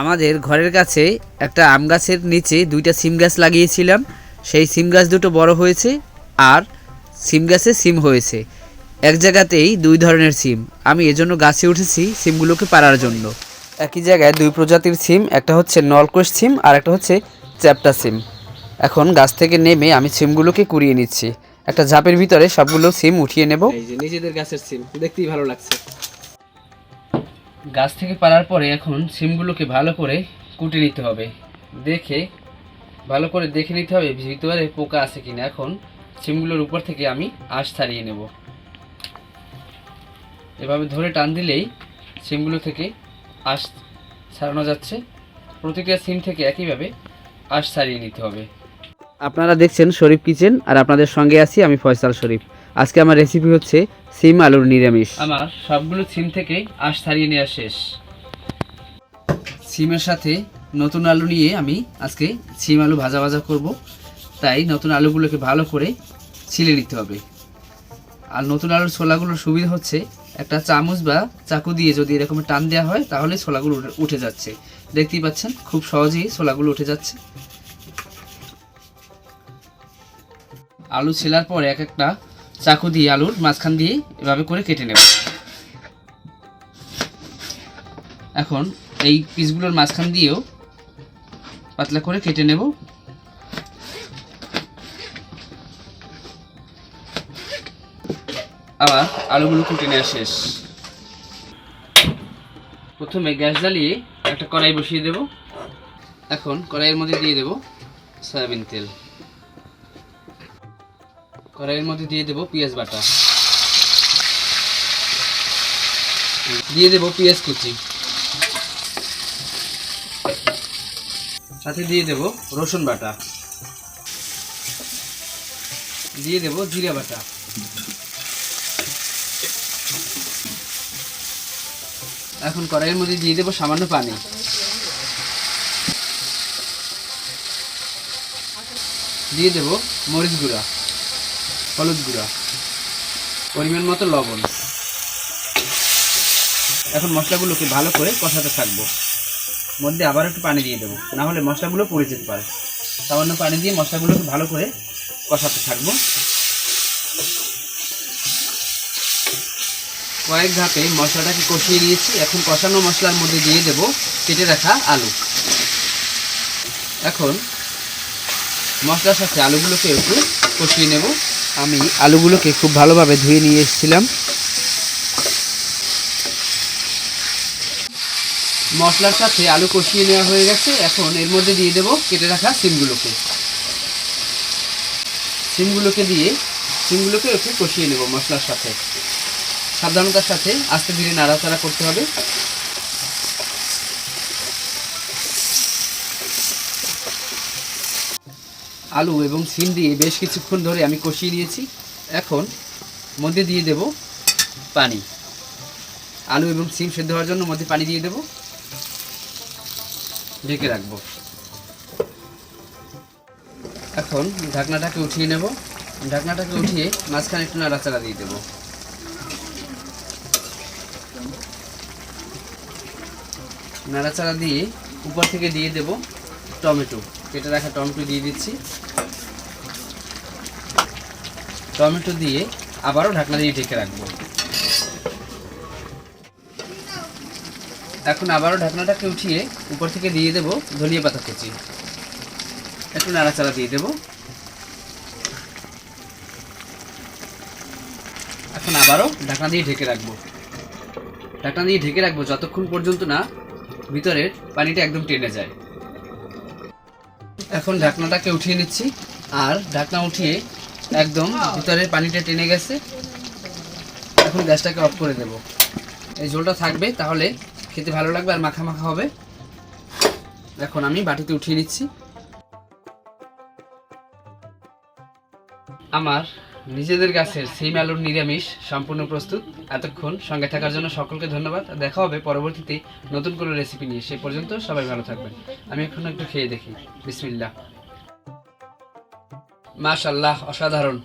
আমাদের ঘরের কাছে একটা আম গাছের নিচে দুইটা সিম গাছ লাগিয়েছিলাম। সেই সিম গাছ দুটো বড় হয়েছে আর সিম গাছে সিম হয়েছে। এক জায়গাতেই দুই ধরনের সিম। আমি এজন্য গাছে উঠেছি সিমগুলোকে পারার জন্য। একই জায়গায় দুই প্রজাতির সিম, একটা হচ্ছে নলকোষ সিম আর একটা হচ্ছে চ্যাপটা সিম। এখন গাছ থেকে নেমে আমি সিমগুলোকে কুড়িয়ে নিচ্ছি। একটা ঝাপের ভিতরে সবগুলো সিম উঠিয়ে নেব। নিজেদের গাছের সিম, দেখতেই ভালো লাগছে। গাছ থেকে পারার পরে এখন সিমগুলোকে ভালো করে কুটে নিতে হবে। দেখে, ভালো করে দেখে নিতে হবে ভিতরে পোকা আছে কিনা। এখন সিমগুলোর উপর থেকে আমি আঁশ ছাড়িয়ে নেব। এভাবে ধরে টান দিলেই সিমগুলো থেকে আঁশ ছাড়ানো যাচ্ছে। প্রতিটা সিম থেকে একইভাবে আঁশ ছাড়িয়ে নিতে হবে। আপনারা দেখছেন শরীফ কিচেন, আর আপনাদের সঙ্গে আছি আমি ফয়সাল শরীফ। আজকে আমার রেসিপি হচ্ছে সিম আলুর নিরামিষ। আমার সবগুলো সিম থেকে আশ ছাড়িয়ে নেওয়া শেষ। সিমের সাথে নতুন আলু নিয়ে আমি আজকে সিম আলু ভাজা ভাজা করব। তাই নতুন আলুগুলোকে ভালো করে ছিলে নিতে হবে। আর নতুন আলুর ছোলাগুলোর সুবিধা হচ্ছে একটা চামচ বা চাকু দিয়ে যদি এরকম টান দেওয়া হয়, তাহলে ছোলাগুলো উঠে- যাচ্ছে। দেখতেই পাচ্ছেন, খুব সহজেই ছোলাগুলো উঠে যাচ্ছে। আলু ছেলার পরে এক একটা চাকু দিয়ে আলুর মাঝখান দিয়ে এভাবে করে কেটে নেব। এখন এই পিসগুলোর মাঝখান দিয়েও পাতলা করে কেটে নেব। আবার আলুগুলো কুটে নেওয়া শেষ। প্রথমে গ্যাস জ্বালিয়ে একটা কড়াই বসিয়ে দেব। এখন কড়াইয়ের মধ্যে দিয়ে দেব সয়াবিন তেল। কড়াইয়ের মধ্যে দিয়ে দেব পেঁয়াজ বাটা। দিয়ে দেব পেঁয়াজ কুচি। সাথে দিয়ে দেব রসুন বাটা। দিয়ে দেব জিরা বাটা। এখন কড়াইয়ের মধ্যে দিয়ে দেব সামান্য পানি। দিয়ে দেব মরিচ গুঁড়া। হলুদ গুঁড়া, পরিমাণ মতো লবণ। এখন মশলাগুলোকে ভালো করে কষাতে থাকব। মধ্যে আবার একটু পানি দিয়ে দেবো, না হলে মশলাগুলো পড়ে যেতে পারে। সামান্য পানি দিয়ে মশলাগুলোকে ভালো করে কষাতে থাকব। কয়েক ধাপে মশলাটাকে কষিয়ে নিয়েছি। এখন কষানো মশলার মধ্যে দিয়ে দেব কেটে রাখা আলু। এখন মশলার সাথে আলুগুলোকে একটু কষিয়ে নেব। আমি আলুগুলোকে খুব ভালোভাবে ধুয়ে নিয়ে এসেছিলাম। মশলার সাথে আলু কষিয়ে নেওয়া হয়ে গেছে। এখন এর মধ্যে দিয়ে দেব কেটে রাখা সিমগুলোকে। সিমগুলোকে দিয়ে সিমগুলোকে একটু কষিয়ে নেব মশলার সাথে। সাবধানতার সাথে আস্তে ধীরে নাড়াচাড়া করতে হবে। আলু এবং সিম দিয়ে বেশ কিছুক্ষণ ধরে আমি কষিয়ে নিয়েছি। এখন মধ্যে দিয়ে দেব পানি। আলু এবং সিম সেদ্ধ হওয়ার জন্য মধ্যে পানি দিয়ে দেব। ঢেকে রাখব। এখন ঢাকনাটাকে উঠিয়ে নেব। ঢাকনাটাকে উঠিয়ে মাঝখানে একটু নাড়াচাড়া দিয়ে দেবো। নাড়াচাড়া দিয়ে উপর থেকে দিয়ে দেব টমেটো। কেটে রাখা টমেটো দিয়ে দিচ্ছি। টমেটো দিয়ে আবারও ঢাকনা দিয়ে ঢেকে রাখব। এখন আবারও ঢাকনাটাকে উঠিয়ে উপর থেকে দিয়ে দেব ধনিয়া পাতা কুচি। একটু নাড়াচাড়া দিয়ে দেব। এখন আবারও ঢাকনা দিয়ে ঢেকে রাখব। ঢাকনা দিয়ে ঢেকে রাখব যতক্ষণ পর্যন্ত না ভিতরের পানিটা একদম টেনে যায়। এখন ঢাকনাটাকে উঠিয়ে নিচ্ছি। আর ঢাকনা উঠিয়ে একদম ভিতরের পানিটা টেনে গেছে। এখন গ্যাসটাকে অফ করে দেব। এই ঝোলটা থাকবে তাহলে খেতে ভালো লাগবে আর মাখা মাখা হবে। এখন আমি বাটিতে উঠিয়ে নিচ্ছি। আমার নিজেদের গাছের সিম আলুর নিরামিষ, সম্পূর্ণ প্রস্তুত। এতক্ষণ সঙ্গে থাকার জন্য সকলকে ধন্যবাদ। দেখা হবে পরবর্তীতে নতুন কোনো রেসিপি নিয়ে। সে পর্যন্ত সবাই ভালো থাকবেন। আমি এখন একটু খেয়ে দেখি। বিসমিল্লাহ। মাশাল্লাহ অসাধারণ।